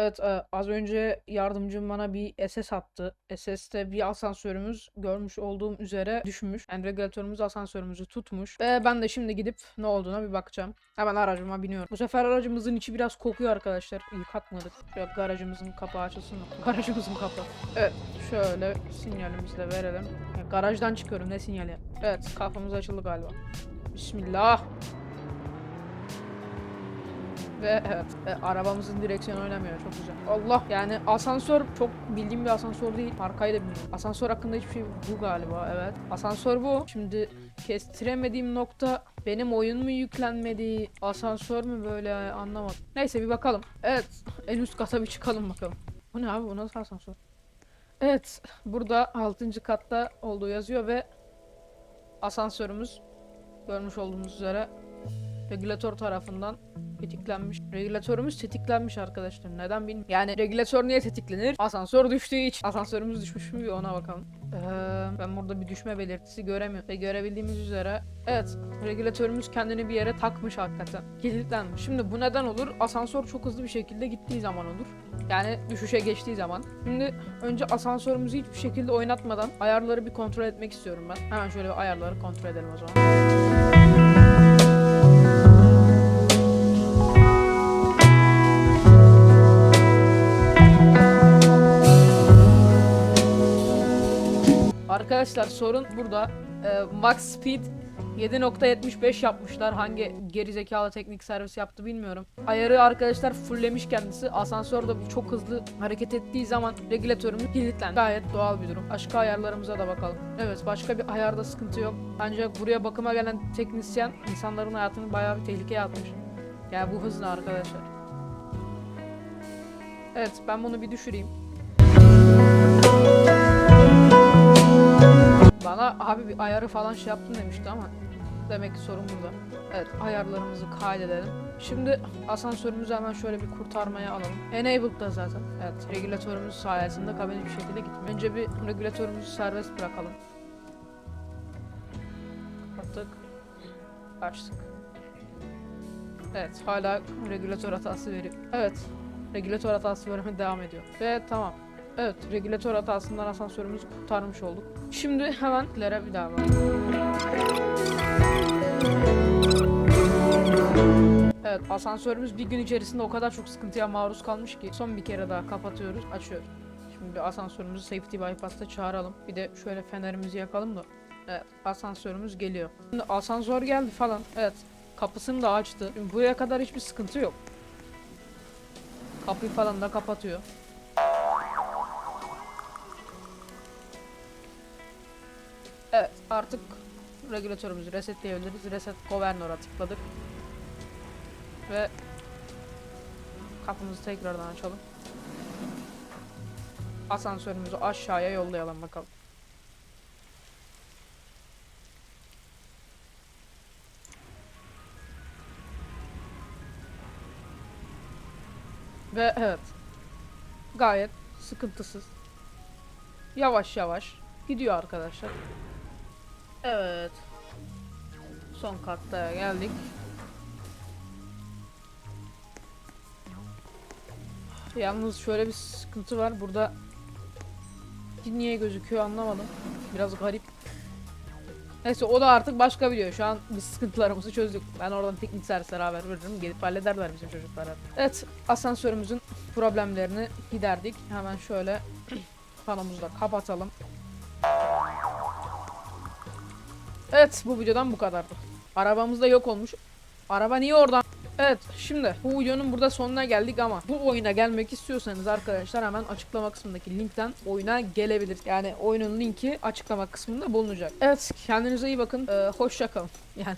Evet, e, az önce yardımcım bana bir SS attı. SS'te bir asansörümüz görmüş olduğum üzere düşmüş. Yani regülatörümüz asansörümüzü tutmuş. Ve ben de şimdi gidip ne olduğuna bir bakacağım. Hemen aracıma biniyorum. Bu sefer aracımızın içi biraz kokuyor arkadaşlar. Yıkatmadık. Şöyle garajımızın kapağı açılsın mı? Garajımızın kapağı. Evet, şöyle sinyalimizi de verelim. Ya, garajdan çıkıyorum ne sinyali? Evet, kafamız açıldı galiba. Bismillah. Ve evet e, arabamızın direksiyonu oynamıyor çok güzel. Allah yani asansör çok bildiğim bir asansör değil. Markayı da bilmiyorum. Asansör hakkında hiçbir şey bu galiba evet. Asansör bu. Şimdi kestiremediğim nokta benim oyun mu yüklenmedi, asansör mü böyle anlamadım. Neyse bir bakalım. Evet en üst kata bir çıkalım bakalım. Bu ne abi bu nasıl asansör? Evet burada 6. katta olduğu yazıyor ve asansörümüz görmüş olduğunuz üzere regülatör tarafından tetiklenmiş. Regülatörümüz tetiklenmiş arkadaşlar. Neden bilmiyorum. Yani regülatör niye tetiklenir? Asansör düştüğü için. Asansörümüz düşmüş mü bir ona bakalım. Ee, ben burada bir düşme belirtisi göremiyorum. Ve görebildiğimiz üzere evet regülatörümüz kendini bir yere takmış hakikaten. Kilitlenmiş. Şimdi bu neden olur? Asansör çok hızlı bir şekilde gittiği zaman olur. Yani düşüşe geçtiği zaman. Şimdi önce asansörümüzü hiçbir şekilde oynatmadan ayarları bir kontrol etmek istiyorum ben. Hemen şöyle bir ayarları kontrol edelim o zaman. Arkadaşlar sorun burada. Ee, max speed 7.75 yapmışlar. Hangi gerizekalı teknik servis yaptı bilmiyorum. Ayarı arkadaşlar fulllemiş kendisi. Asansör de çok hızlı hareket ettiği zaman regülatörümüz kilitlendi. Gayet doğal bir durum. Başka ayarlarımıza da bakalım. Evet başka bir ayarda sıkıntı yok. Ancak buraya bakıma gelen teknisyen insanların hayatını bayağı bir tehlikeye atmış. Yani bu hızla arkadaşlar. Evet ben bunu bir düşüreyim. Bana abi bir ayarı falan şey yaptın demişti ama demek ki sorun burada. Evet ayarlarımızı kaydedelim. Şimdi asansörümüzü hemen şöyle bir kurtarmaya alalım. Enabled'da zaten. Evet regülatörümüz sayesinde kabin bir şekilde gitmiyor. Önce bir regülatörümüzü serbest bırakalım. Kapattık. Açtık. Evet hala regülatör hatası veriyor. Evet regülatör hatası vermeye devam ediyor. Ve tamam. Evet, regülatör hatasından asansörümüzü kurtarmış olduk. Şimdi hemen ileri bir daha bakalım. Evet, asansörümüz bir gün içerisinde o kadar çok sıkıntıya maruz kalmış ki son bir kere daha kapatıyoruz, açıyoruz. Şimdi bir asansörümüzü safety bypass'ta çağıralım. Bir de şöyle fenerimizi yakalım da. Evet, asansörümüz geliyor. Şimdi asansör geldi falan. Evet, kapısını da açtı. Şimdi buraya kadar hiçbir sıkıntı yok. Kapıyı falan da kapatıyor. Artık regülatörümüzü resetleyebiliriz. Reset Governor'a tıkladık. Ve kapımızı tekrardan açalım. Asansörümüzü aşağıya yollayalım bakalım. Ve evet. Gayet sıkıntısız. Yavaş yavaş gidiyor arkadaşlar. Evet. Son katta geldik. Yalnız şöyle bir sıkıntı var. Burada niye gözüküyor anlamadım. Biraz garip. Neyse o da artık başka biliyor. Şu an biz sıkıntılarımızı çözdük. Ben oradan teknik servislere haber veririm. Gelip hallederler bizim çocuklar. Evet asansörümüzün problemlerini giderdik. Hemen şöyle panomuzu da kapatalım. Evet bu videodan bu kadardı. Arabamız da yok olmuş. Araba niye oradan? Evet şimdi bu videonun burada sonuna geldik ama bu oyuna gelmek istiyorsanız arkadaşlar hemen açıklama kısmındaki linkten oyuna gelebilir. Yani oyunun linki açıklama kısmında bulunacak. Evet kendinize iyi bakın. Ee, hoşça kalın. Yani